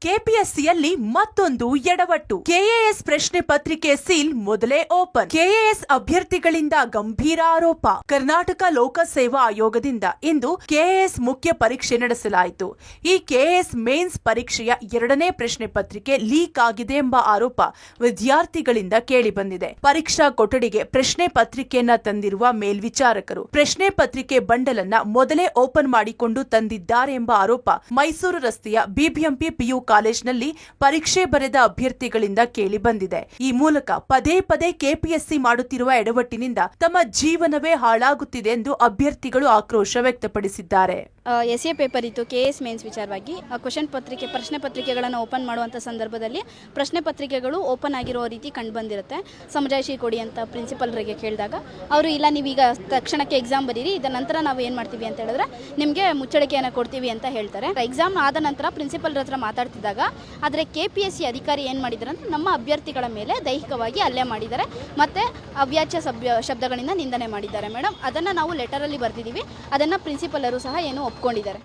ಕೆಪಿಎಸ್ಸಿಯಲ್ಲಿ ಮತ್ತೊಂದು ಎಡವಟ್ಟು. ಕೆಎಎಸ್ ಪ್ರಶ್ನೆ ಪತ್ರಿಕೆ ಸೀಲ್ ಮೊದಲೇ ಓಪನ್. ಕೆಎಎಸ್ ಅಭ್ಯರ್ಥಿಗಳಿಂದ ಗಂಭೀರ ಆರೋಪ. ಕರ್ನಾಟಕ ಲೋಕಸೇವಾ ಆಯೋಗದಿಂದ ಇಂದು ಕೆಎಎಸ್ ಮುಖ್ಯ ಪರೀಕ್ಷೆ ನಡೆಸಲಾಯಿತು. ಈ ಕೆಎಎಸ್ ಮೇನ್ಸ್ ಪರೀಕ್ಷೆಯ ಎರಡನೇ ಪ್ರಶ್ನೆ ಪತ್ರಿಕೆ ಲೀಕ್ ಆಗಿದೆ ಎಂಬ ಆರೋಪ ವಿದ್ಯಾರ್ಥಿಗಳಿಂದ ಕೇಳಿಬಂದಿದೆ ಪರೀಕ್ಷಾ ಕೊಠಡಿಗೆ ಪ್ರಶ್ನೆ ಪತ್ರಿಕೆಯನ್ನ ತಂದಿರುವ ಮೇಲ್ವಿಚಾರಕರು. ಪ್ರಶ್ನೆ ಪತ್ರಿಕೆ ಬಂಡಲನ್ನ ಮೊದಲೇ ಓಪನ್ ಮಾಡಿಕೊಂಡು ತಂದಿದ್ದಾರೆ ಎಂಬ ಆರೋಪ. ಮೈಸೂರು ರಸ್ತೆಯ ಬಿಬಿಎಂಪಿ ಪಿಯು ಕಾಲೇಜಿನಲ್ಲಿ ಪರೀಕ್ಷೆ ಬರೆದ ಅಭ್ಯರ್ಥಿಗಳಿಂದ ಕೇಳಿ ಬಂದಿದೆ. ಈ ಮೂಲಕ ಪದೇ ಪದೇ ಕೆಪಿಎಸ್ಸಿ ಮಾಡುತ್ತಿರುವ ಎಡವಟ್ಟಿನಿಂದ ತಮ್ಮ ಜೀವನವೇ ಹಾಳಾಗುತ್ತಿದೆ ಎಂದು ಅಭ್ಯರ್ಥಿಗಳು ಆಕ್ರೋಶ ವ್ಯಕ್ತಪಡಿಸಿದ್ದಾರೆ. ಎಸ್ ಎ ಪೇಪರ್ ಇತ್ತು ಕೆ ಎಸ್ ಮೇನ್ಸ್ ವಿಚಾರವಾಗಿ. ಕ್ವಶನ್ ಪತ್ರಿಕೆ, ಪ್ರಶ್ನೆ ಪತ್ರಿಕೆಗಳನ್ನು ಓಪನ್ ಮಾಡುವಂಥ ಸಂದರ್ಭದಲ್ಲಿ ಪ್ರಶ್ನೆ ಪತ್ರಿಕೆಗಳು ಓಪನ್ ಆಗಿರೋ ರೀತಿ ಕಂಡು ಬಂದಿರುತ್ತೆ. ಸಮಜಾಯಿಷಿ ಕೊಡಿ ಅಂತ ಪ್ರಿನ್ಸಿಪಲ್ರಿಗೆ ಕೇಳಿದಾಗ, ಅವರು ಇಲ್ಲ, ನೀವೀಗ ತಕ್ಷಣಕ್ಕೆ ಎಕ್ಸಾಮ್ ಬರೀರಿ ಇದರ ನಂತರ ನಾವು ಏನು ಮಾಡ್ತೀವಿ? ಅಂತ ಹೇಳಿದ್ರೆ, ನಿಮಗೆ ಮುಚ್ಚಳಿಕೆಯನ್ನು ಕೊಡ್ತೀವಿ ಅಂತ ಹೇಳ್ತಾರೆ. ಎಕ್ಸಾಮ್ ಆದ ನಂತರ ಪ್ರಿನ್ಸಿಪಲ್ ಹತ್ರ ಮಾತಾಡ್ತಿದ್ದಾಗ ಆದರೆ ಕೆ ಪಿ ಎಸ್ ಸಿ ಅಧಿಕಾರಿ ಏನು ಮಾಡಿದ್ದಾರೆ ಅಂದರೆ ನಮ್ಮ ಅಭ್ಯರ್ಥಿಗಳ ಮೇಲೆ ದೈಹಿಕವಾಗಿ ಹಲ್ಲೆ ಮಾಡಿದ್ದಾರೆ. ಮತ್ತು ಅವ್ಯಾಚ್ಯ ಸಭ್ಯ ಶಬ್ದಗಳಿಂದ ನಿಂದನೆ ಮಾಡಿದ್ದಾರೆ ಮೇಡಮ್ ಅದನ್ನು ನಾವು ಲೆಟರಲ್ಲಿ ಬರೆದಿದ್ದೀವಿ. ಅದನ್ನು ಪ್ರಿನ್ಸಿಪಲರು ಸಹ ಏನು ಒಪ್ಕೊಂಡಿದ್ದಾರೆ.